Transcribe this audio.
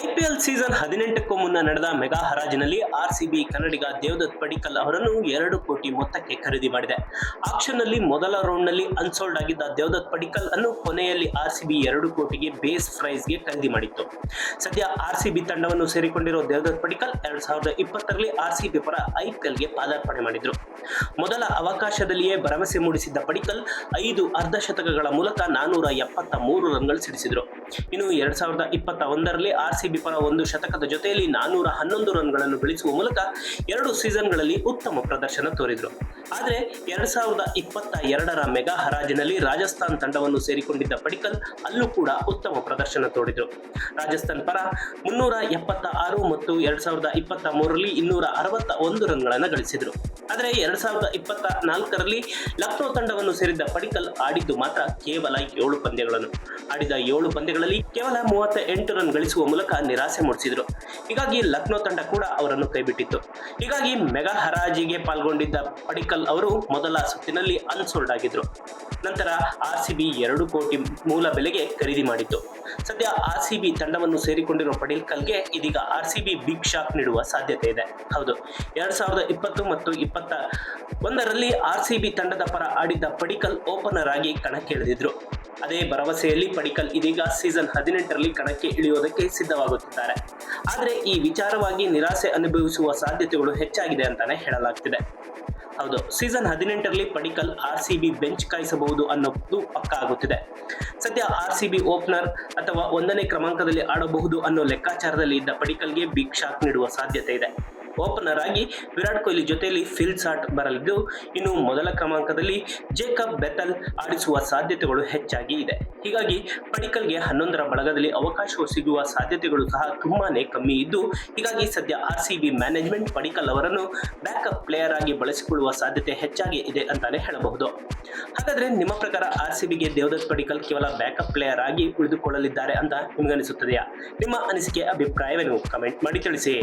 IPL season ಹದಿನೆಂಟಕ್ಕೂ ಮುನ್ನ ನಡೆದ ಮೆಗಾ ಹರಾಜಿನಲ್ಲಿ ಆರ್ಸಿಬಿ ಕನ್ನಡಿಗ ದೇವದತ್ ಪಡಿಕಲ್ ಅವರನ್ನು ಎರಡು ಕೋಟಿ ಮೊತ್ತಕ್ಕೆ ಖರೀದಿ ಮಾಡಿದೆ. ಆಕ್ಷನ್ನಲ್ಲಿ ಮೊದಲ ರೌಂಡ್ನಲ್ಲಿ ಅನ್ಸೋಲ್ಡ್ ಆಗಿದ್ದ ದೇವದತ್ ಪಡಿಕಲ್ ಅನ್ನು ಕೊನೆಯಲ್ಲಿ ಆರ್ಸಿಬಿ ಎರಡು ಕೋಟಿಗೆ ಬೇಸ್ ಪ್ರೈಸ್ಗೆ ಖರೀದಿ ಮಾಡಿತ್ತು. ಸದ್ಯ ಆರ್ಸಿಬಿ ತಂಡವನ್ನು ಸೇರಿಕೊಂಡಿರುವ ದೇವದತ್ ಪಡಿಕಲ್ ಎರಡ್ ಸಾವಿರದ ಇಪ್ಪತ್ತರಲ್ಲಿ ಆರ್ಸಿಬಿ ಪರ ಐಪಿಎಲ್ಗೆ ಪಾದಾರ್ಪಣೆ ಮಾಡಿದ್ರು. ಮೊದಲ ಅವಕಾಶದಲ್ಲಿಯೇ ಭರವಸೆ ಮೂಡಿಸಿದ್ದ ಪಡಿಕಲ್ ಐದು ಅರ್ಧಶತಕಗಳ ಮೂಲಕ ನಾನೂರ ಎಪ್ಪತ್ತ ಮೂರು ರನ್ಗಳು ಸಿಡಿಸಿದ್ರು. ಇನ್ನು ಎರಡ್ ಸಾವಿರದ ಇಪ್ಪತ್ತ ಒಂದರಲ್ಲಿ ಆರ್ಸಿಬಿ ಪರ ಒಂದು ಶತಕದ ಜೊತೆಯಲ್ಲಿ ನಾನ್ನೂರ ಹನ್ನೊಂದು ರನ್ಗಳನ್ನು ಗಳಿಸುವ ಮೂಲಕ ಎರಡು ಸೀಸನ್ಗಳಲ್ಲಿ ಉತ್ತಮ ಪ್ರದರ್ಶನ ತೋರಿದರು. ಆದರೆ ಎರಡ್ ಸಾವಿರದ ಇಪ್ಪತ್ತ ಎರಡರ ಮೆಗಾ ಹರಾಜಿನಲ್ಲಿ ರಾಜಸ್ಥಾನ್ ತಂಡವನ್ನು ಸೇರಿಕೊಂಡಿದ್ದ ಪಡಿಕಲ್ ಅಲ್ಲೂ ಕೂಡ ಉತ್ತಮ ಪ್ರದರ್ಶನ ತೋರಿದರು. ರಾಜಸ್ಥಾನ್ ಪರ ಮುನ್ನೂರ ಎಪ್ಪತ್ತ ಆರು ಮತ್ತು ಎರಡ್ ಸಾವಿರದ ಇಪ್ಪತ್ತ ಮೂರರಲ್ಲಿ ಇನ್ನೂರ ಅರವತ್ತ ಒಂದು ರನ್ಗಳನ್ನು ಗಳಿಸಿದರು. ಆದರೆ ಎರಡ್ ಸಾವಿರದ ಇಪ್ಪತ್ತ ನಾಲ್ಕರಲ್ಲಿ ಲಕ್ನೋ ತಂಡವನ್ನು ಸೇರಿದ್ದ ಪಡಿಕಲ್ ಆಡಿದ್ದು ಮಾತ್ರ ಕೇವಲ ಏಳು ಪಂದ್ಯಗಳನ್ನು. ಆಡಿದ ಏಳು ಪಂದ್ಯಗಳಲ್ಲಿ ಕೇವಲ ಮೂವತ್ತ ಎಂಟು ರನ್ ಗಳಿಸುವ ಮೂಲಕ ನಿರಾಸೆ ಮೂಡಿಸಿದ್ರು. ಹೀಗಾಗಿ ಲಕ್ನೋ ತಂಡ ಕೂಡ ಅವರನ್ನು ಕೈಬಿಟ್ಟಿತ್ತು. ಹೀಗಾಗಿ ಮೆಗಾ ಹರಾಜಿಗೆ ಪಾಲ್ಗೊಂಡಿದ್ದ ಪಡಿಕಲ್ ಅವರು ಮೊದಲ ಸುತ್ತಿನಲ್ಲಿ ಅನ್ಸೋಲ್ಡ್ ಆಗಿದ್ರು ನಂತರ ಆರ್ ಸಿ ಬಿ ಎರಡು ಕೋಟಿ ಮೂಲ ಬೆಲೆಗೆ ಖರೀದಿ ಮಾಡಿತ್ತು. ಸದ್ಯ ಆರ್ ಸಿ ಬಿ ತಂಡವನ್ನು ಸೇರಿಕೊಂಡಿರುವ ಪಡಿಕಲ್ಗೆ ಇದೀಗ R C B big shock ನೀಡುವ ಸಾಧ್ಯತೆ ಇದೆ. ಹೌದು, ಎರಡ್ ಸಾವಿರದ ಇಪ್ಪತ್ತು ಮತ್ತು ಇಪ್ಪತ್ತ ಒಂದರಲ್ಲಿ ಆರ್ ಸಿ ಬಿ ತಂಡದ ಪರ ಆಡಿದ್ದ ಪಡಿಕಲ್ ಓಪನರ್ ಆಗಿ ಕಣಕ್ಕೆ ಇಳಿದಿದ್ರು ಅದೇ ಭರವಸೆಯಲ್ಲಿ ಪಡಿಕಲ್ ಇದೀಗ ಸೀಸನ್ ಹದಿನೆಂಟರಲ್ಲಿ ಕಣಕ್ಕೆ ಇಳಿಯೋದಕ್ಕೆ ಸಿದ್ಧವಾಗುತ್ತಿದ್ದಾರೆ. ಆದರೆ ಈ ವಿಚಾರವಾಗಿ ನಿರಾಸೆ ಅನುಭವಿಸುವ ಸಾಧ್ಯತೆಗಳು ಹೆಚ್ಚಾಗಿದೆ ಅಂತಾನೆ ಹೇಳಲಾಗ್ತಿದೆ. ಹೌದು ಸೀಸನ್ ಹದಿನೆಂಟರಲ್ಲಿ Padikkal R C B bench ಕಾಯಿಸಬಹುದು ಅನ್ನೋದು ಪಕ್ಕ ಆಗುತ್ತಿದೆ. ಸದ್ಯ ಆರ್ ಸಿ ಬಿ ಓಪನರ್ ಅಥವಾ ಒಂದನೇ ಕ್ರಮಾಂಕದಲ್ಲಿ ಆಡಬಹುದು ಅನ್ನೋ ಲೆಕ್ಕಾಚಾರದಲ್ಲಿ ಇದ್ದ ಪಡಿಕಲ್ಗೆ ಬಿಗ್ ಶಾಕ್ ನೀಡುವ ಸಾಧ್ಯತೆ ಇದೆ. ಓಪನರ್ ಆಗಿ ವಿರಾಟ್ ಕೊಹ್ಲಿ ಜೊತೆಯಲ್ಲಿ ಫಿಲ್ ಸಾಟ್ ಬರಲಿದ್ದು, ಇನ್ನು ಮೊದಲ ಕ್ರಮಾಂಕದಲ್ಲಿ ಜೇಕಬ್ ಬೆತಲ್ ಆಡಿಸುವ ಸಾಧ್ಯತೆಗಳು ಹೆಚ್ಚಾಗಿ ಇದೆ. ಹೀಗಾಗಿ ಪಡಿಕಲ್ಗೆ ಹನ್ನೊಂದರ ಬಳಗದಲ್ಲಿ ಅವಕಾಶ ಸಿಗುವ ಸಾಧ್ಯತೆಗಳು ಸಹ ತುಂಬಾನೇ ಕಮ್ಮಿ ಇದ್ದು, ಹೀಗಾಗಿ ಸದ್ಯ R C B management Padikkal ಅವರನ್ನು ಬ್ಯಾಕಪ್ ಪ್ಲೇಯರ್ ಆಗಿ ಬಳಸಿಕೊಳ್ಳುವ ಸಾಧ್ಯತೆ ಹೆಚ್ಚಾಗಿ ಇದೆ ಅಂತಾನೆ ಹೇಳಬಹುದು. ಹಾಗಾದ್ರೆ ನಿಮ್ಮ ಪ್ರಕಾರ ಆರ್ ಸಿ ಬಿಗೆ ದೇವದತ್ ಪಡಿಕಲ್ ಕೇವಲ ಬ್ಯಾಕಪ್ ಪ್ಲೇಯರ್ ಆಗಿ ಉಳಿದುಕೊಳ್ಳಲಿದ್ದಾರೆ ಅಂತ ನಿಮ್ಗನಿಸುತ್ತದೆಯಾ ನಿಮ್ಮ ಅನಿಸಿಕೆ, ಅಭಿಪ್ರಾಯವೇನು? ಕಮೆಂಟ್ ಮಾಡಿ ತಿಳಿಸಿ.